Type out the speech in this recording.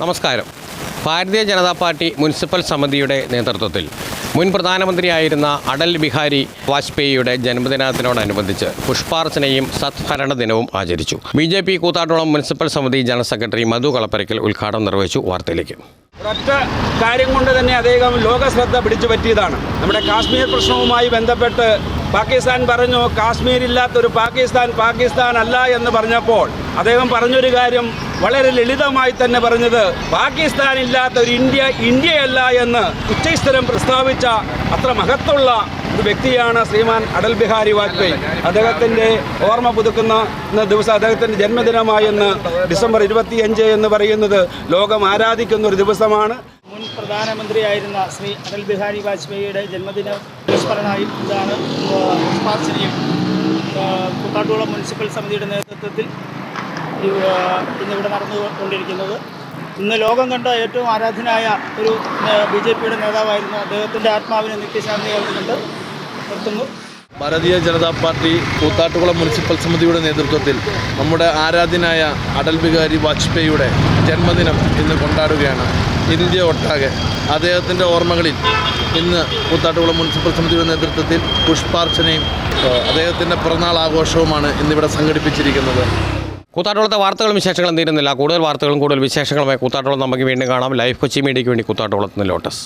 നമസ്കാരം. Bharatiya Janata party municipal സമിതിയുടെ നേതൃത്വത്തിൽ മുൻ പ്രധാനമന്ത്രിയായിരുന്ന അടൽ ബിഹാരി വാജ്പേയിയുടെ ജന്മദിനത്തിനോടനുബന്ധിച്ച് പുഷ്പാർച്ചനയും സത്ഭരണ ദിനവും ആചരിച്ചു. B J P Koothattukulam municipal സമിതി ജനറൽ സെക്രട്ടറി മധു കളപ്പരയ്ക്കൽ ഉദ്ഘാടനം നിർവഹിച്ചു വാർത്തയിലേക്ക്. ഒരൊറ്റ കാര്യം കൊണ്ട് തന്നെ അദ്ദേഹം ലോക ശ്രദ്ധ പിടിച്ചു പറ്റിയതാണ്. നമ്മുടെ കാശ്മീർ പ്രശ്നവുമായി ബന്ധപ്പെട്ട് പാകിസ്ഥാൻ പറഞ്ഞു കാശ്മീരില്ലാത്തൊരു പാകിസ്ഥാൻ പാകിസ്ഥാൻ അല്ല എന്ന് പറഞ്ഞപ്പോൾ അദ്ദേഹം പറഞ്ഞൊരു കാര്യം വളരെ ലളിതമായി തന്നെ പറഞ്ഞത് പാകിസ്ഥാൻ ഇല്ലാത്ത ഒരു ഇന്ത്യ ഇന്ത്യയല്ല എന്ന് ഉച്ചസ്ഥലം പ്രസ്താവിച്ച അത്ര മഹത്തുള്ള ഒരു വ്യക്തിയാണ് ശ്രീമാൻ അടൽ ബിഹാരി വാജ്പേയി. അദ്ദേഹത്തിന്റെ ഓർമ്മ പുതുക്കുന്ന ദിവസം അദ്ദേഹത്തിന്റെ ജന്മദിനമായെന്ന് ഡിസംബർ ഇരുപത്തിയഞ്ച് എന്ന് പറയുന്നത് ലോകം ആരാധിക്കുന്ന ഒരു ദിവസമാണ്. മുൻ പ്രധാനമന്ത്രിയായിരുന്ന ശ്രീ അടൽ ബിഹാരി വാജ്പേയിയുടെ ജന്മദിന അനുസ്മരണായി ഇതാണ് കുക്കാട്ടുകുളം മുനിസിപ്പൽ സമിതിയുടെ നേതൃത്വത്തിൽ ഇന്നിവിടെ നടന്നുകൊണ്ടിരിക്കുന്നത്. ഇന്ന് ലോകം കണ്ട ഏറ്റവും ആരാധനായ ഒരു ബി ജെ പിയുടെ നേതാവായിരുന്നു അദ്ദേഹത്തിന്റെ ആത്മാവിന് നിത്യശാന്തി നൽകുന്നുണ്ട് നിർത്തുന്നു. ഭാരതീയ ജനതാ പാർട്ടി കൂത്താട്ടുകുളം മുനിസിപ്പൽ സമിതിയുടെ നേതൃത്വത്തിൽ നമ്മുടെ ആരാധ്യനായ അടൽ ബിഹാരി വാജ്പേയിയുടെ ജന്മദിനം ഇന്ന് കൊണ്ടാടുകയാണ്. ഇന്ത്യ ഒട്ടാകെ. അദ്ദേഹത്തിന്റെ ഓർമ്മകളിൽ ഇന്ന് കൂത്താട്ടുകുളം മുനിസിപ്പൽ സമിതിയുടെ നേതൃത്വത്തിൽ പുഷ്പാർച്ചനയും അദ്ദേഹത്തിന്റെ പിറന്നാൾ ആഘോഷവുമാണ് ഇന്നിവിടെ സംഘടിപ്പിച്ചിരിക്കുന്നത്. കൂത്താട്ടോളത്തെ വാർത്തകളും വിശേഷങ്ങളും തീരുന്നില്ല. കൂടുതൽ വാർത്തകളും കൂടുതൽ വിശേഷങ്ങളുമായി കൂത്താട്ടോളം നമുക്ക് വീണ്ടും കാണാം. ലൈഫ് കൊച്ചി മീഡിയയ്ക്ക് വേണ്ടി കൂത്താട്ടോളത്ത് നിന്ന് ലോട്ടസ്.